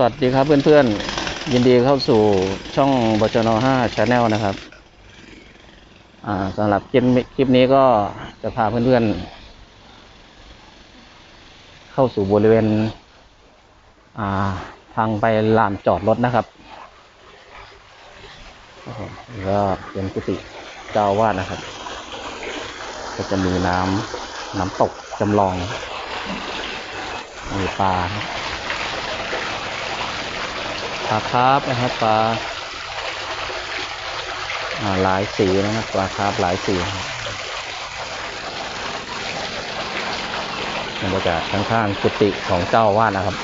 สวัสดีครับเพื่อนๆ ยินดีเข้าสู่ช่องบจน5 Channel นะครับสำหรับคลิปนี้คลิปนี้ก็จะพาเพื่อนๆ เข้าสู่บริเวณาทางไปลานจอดรถนะครับก็เป็นกุฏิเจ้าวาดนะครับ ก็จะมีน้ำน้ำตกจำลองมีปลา ปลาคาร์ฟนะครับปลาหลายสีนะครับปลาคาร์ฟหลายสีบรรยากาศข้างๆกุฏิของเจ้าวาดนะครับ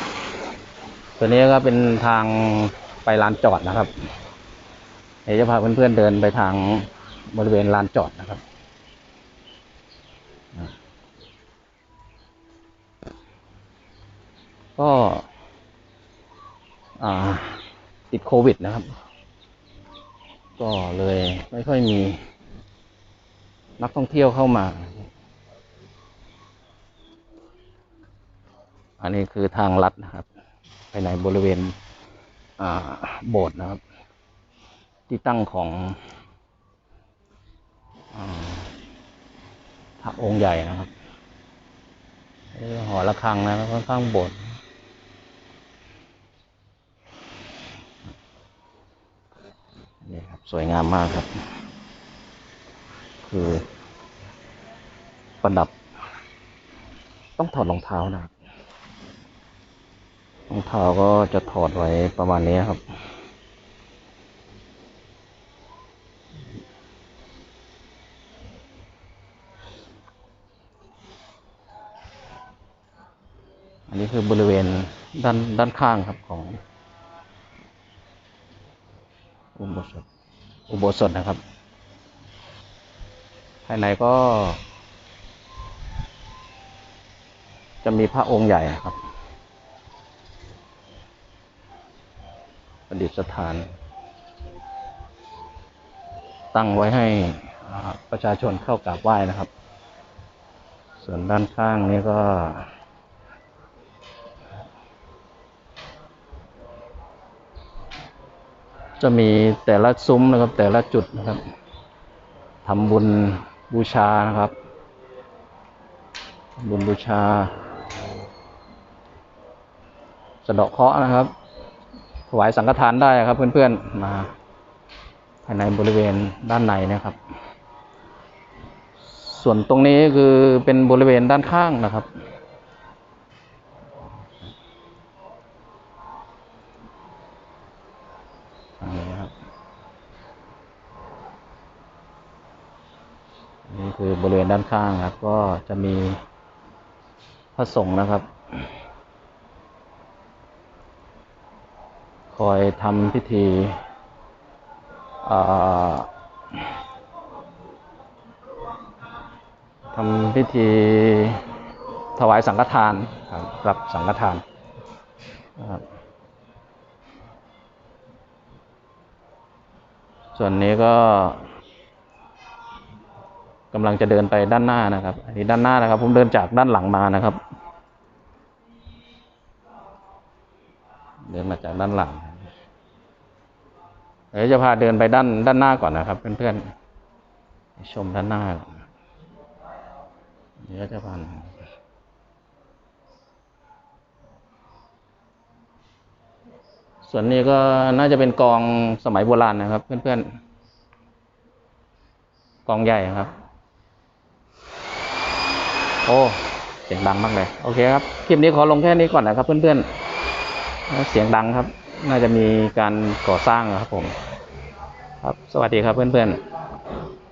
ตัวนี้ก็เป็นทางไปลานจอดนะครับเดี๋ยวจะพาเพื่อนๆเดินไปทางบริเวณลานจอดนะครับก็ อ่า ติดโควิดนะครับ ก็เลยไม่ค่อยมี นักท่องเที่ยวเข้ามา อันนี้คือทางลัดนะครับภายในบริเวณโบสถ์นะครับ ที่ตั้งของอพระองค์ใหญ่นะครับหอระฆังนะครับข้างโบสถ์ นี่ครับ สวยงามมากครับ คือประดับ ต้องถอดรองเท้านะรองเท้าก็จะถอดไว้ประมาณนี้ครับ อันนี้คือบริเวณด้านด้านข้างครับของอุโบสถ อุโบสถนะครับ ภายในก็ จะมีพระองค์ใหญ่นะครับประดิษฐาน ตั้งไว้ให้ประชาชนเข้ากราบไหว้นะครับ ส่วนด้านข้างนี้ก็ จะมีแต่ละซุ้มนะครับ แต่ละจุดนะครับทำบุญบูชานะครับบุญบูชา สะเดาะเคราะห์นะครับ ถวายสังฆทานได้ครับ เพื่อนๆมาภายในบริเวณด้านในนะครับ ส่วนตรงนี้คือเป็นบริเวณด้านข้างนะครับ อันนี้ครับ นี่คือบริเวณด้านข้างครับ ก็จะมีพระสงฆ์นะครับ คอยทำพิธีทำพิธีถวายสังฆทานครับรับสังฆทานครับ ส่วนนี้ก็กำลังจะเดินไปด้านหน้านะครับ อันนี้ด้านหน้านะครับ ผมเดินจากด้านหลังมานะครับ เดินมาจากด้านหลังเดี๋ยวจะพาเดินไปด้านด้านหน้าก่อนนะครับ เพื่อนๆชมด้านหน้าก่อนเดี๋ยวจะพา ส่วนนี้ก็น่าจะเป็นกองสมัยโบราณนะครับ เพื่อนๆ กองใหญ่ครับ โอ้เสียงดังมากเลย โอเคครับ คลิปนี้ขอลงแค่นี้ก่อนนะครับ เพื่อนๆ เสียงดังครับ น่าจะมีการก่อสร้างครับผม ครับ สวัสดีครับเพื่อนๆ